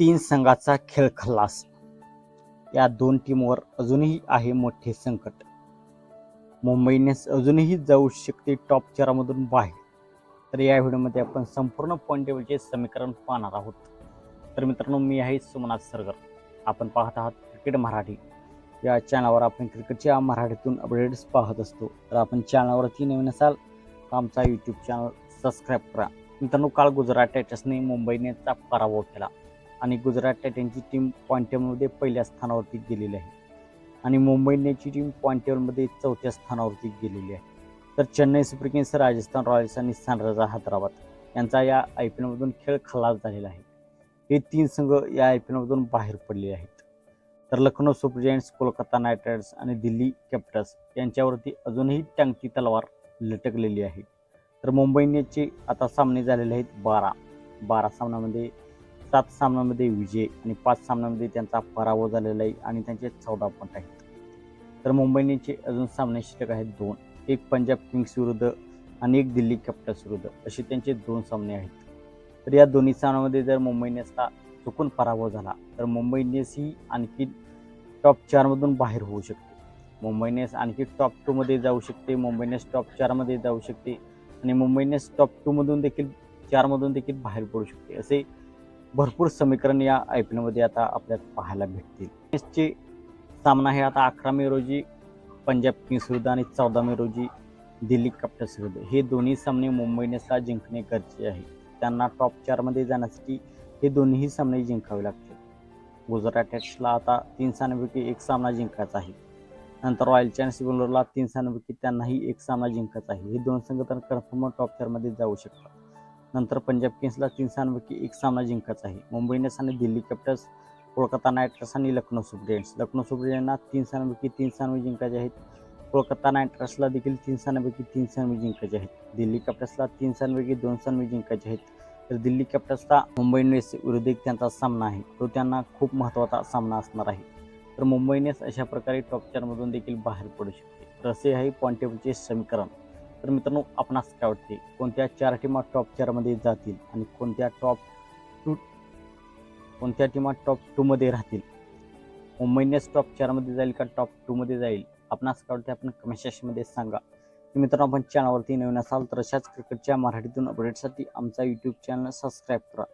तीन संघाचा खेळ खल्लास या दोन टीमवर अजूनही आहे मोठे संकट. मुंबई अजूनही जाऊ शकते टॉप चारमधून बाहेर. तर या व्हिडिओमध्ये आपण संपूर्ण पॉईंट टेबलचे समीकरण पाहणार आहोत. तर मित्रांनो मी आहे सोमनाथ सरगर. आपण पाहत आहात क्रिकेट मराठी. या चॅनलवर आपण क्रिकेटच्या मराठीतून अपडेट्स पाहत असतो. तर आपण चॅनलवरती नवीन असाल तर आमचा यूट्यूब चॅनल सबस्क्राईब करा. मित्रांनो काल गुजरात टायटन्सने मुंबईनेचा पराभव केला. आणि गुजरात टायटन्सची टीम पॉईंट टेबलमध्ये पहिल्या स्थानावरती गेलेली आहे. आणि मुंबई इंडियन्सची टीम पॉईंट टेबलमध्ये चौथ्या स्थानावरती गेलेली आहे. तर Chennai super kings Rajasthan royals आणि सनरायझर हैदराबाद यांचा या आय पी एलमधून खेळ खलास झालेला आहे. हे तीन संघ या आय पी एलमधून बाहेर पडले आहेत. तर Lucknow super giants Kolkata knight riders आणि दिल्ली कॅपिटल्स यांच्यावरती अजूनही टँकची तलवार लटकलेली आहे. तर मुंबई इंडियन्सचे आता सामने झालेले आहेत बारा. बारा सामन्यामध्ये सात सामन्यांमध्ये विजय आणि पाच सामन्यांमध्ये त्यांचा पराभव झालेला आहे आणि त्यांचे चौदा पॉईंट आहेत. तर मुंबई इंडियन्सचे अजून सामने शिल्लक आहेत दोन. एक पंजाब किंग्स विरुद्ध आणि एक दिल्ली कॅपिटल्स विरुद्ध. असे त्यांचे दोन सामने आहेत. तर या दोन्ही सामन्यामध्ये जर मुंबई इंडियन्सचा चुकून पराभव झाला तर मुंबई इंडियन्स ही आणखी टॉप चारमधून बाहेर होऊ शकते. मुंबई इंडियन्स आणखी टॉप टूमध्ये जाऊ शकते मुंबई इंडियन्स टॉप चारमध्ये जाऊ शकते आणि मुंबई इंडियन्स टॉप टूमधून देखील चारमधून देखील बाहेर पडू शकते. असे भरपूर समीकरण या आय पी एलमध्ये आता आपल्याला पाहायला भेटतील. टेस्टचे सामना हे आता अकरा मे रोजी पंजाब किंग्स विरुद्ध आणि चौदा मे रोजी दिल्ली कॅपिटल्स विरुद्ध. हे दोन्ही सामने मुंबईने इंडियन्सला जिंकणे गरजेचे आहे. त्यांना टॉप चारमध्ये जाण्यासाठी हे दोन्ही सामने जिंकावे लागतील. गुजरात टायटन्सला आता तीन सामन्यापैकी एक सामना जिंकायचा आहे. नंतर रॉयल चॅलेंज बेंगलोरला तीन सामन्यापैकी त्यांनाही एक सामना जिंकायचा आहे. हे दोन संघ तर कन्फर्म टॉप चारमध्ये जाऊ शकतात. नंतर पंजाब किंग्सला तीन सामन्यापैकी एक सामना जिंकायचा आहे. मुंबई इंडियन्स आणि Delhi capitals Kolkata knight riders आणि Lucknow super giants Lucknow super जायंट्सना तीन सामन्यापैकी तीन सामने जिंकायचे आहेत. कोलकाता नाईट रायडर्सला देखील तीन सामन्यापैकी तीन सामने जिंकायचे आहेत. दिल्ली कॅपिटल्सला तीन सामन्यापैकी दोन सामने जिंकायचे आहेत. तर दिल्ली कॅपिटल्सचा मुंबई इंडियन्स विरुद्ध त्यांचा सामना आहे. तो त्यांना खूप महत्त्वाचा सामना असणार आहे. तर मुंबई इंडियन्स अशा प्रकारे टॉप चारमधून देखील बाहेर पडू शकते. तर असे आहे पॉईंट टेबलचे समीकरण. तर मित्रांनो आपणास काय वाटते? कोणत्या चार टीमा टॉप चारमध्ये जातील आणि कोणत्या टॉप टू कोणत्या टीमा टॉप टूमध्ये राहतील? मुंबईनेच टॉप चारमध्ये जाईल का टॉप टूमध्ये जाईल? आपणास काय वाटते? आपण कमेंट सेक्शनमध्ये सांगा. मित्रांनो आपण चॅनलवरती नवीन असाल तर अशाच क्रिकेटच्या मराठीतून अपडेटसाठी आमचा यूट्यूब चॅनल सबस्क्राईब करा.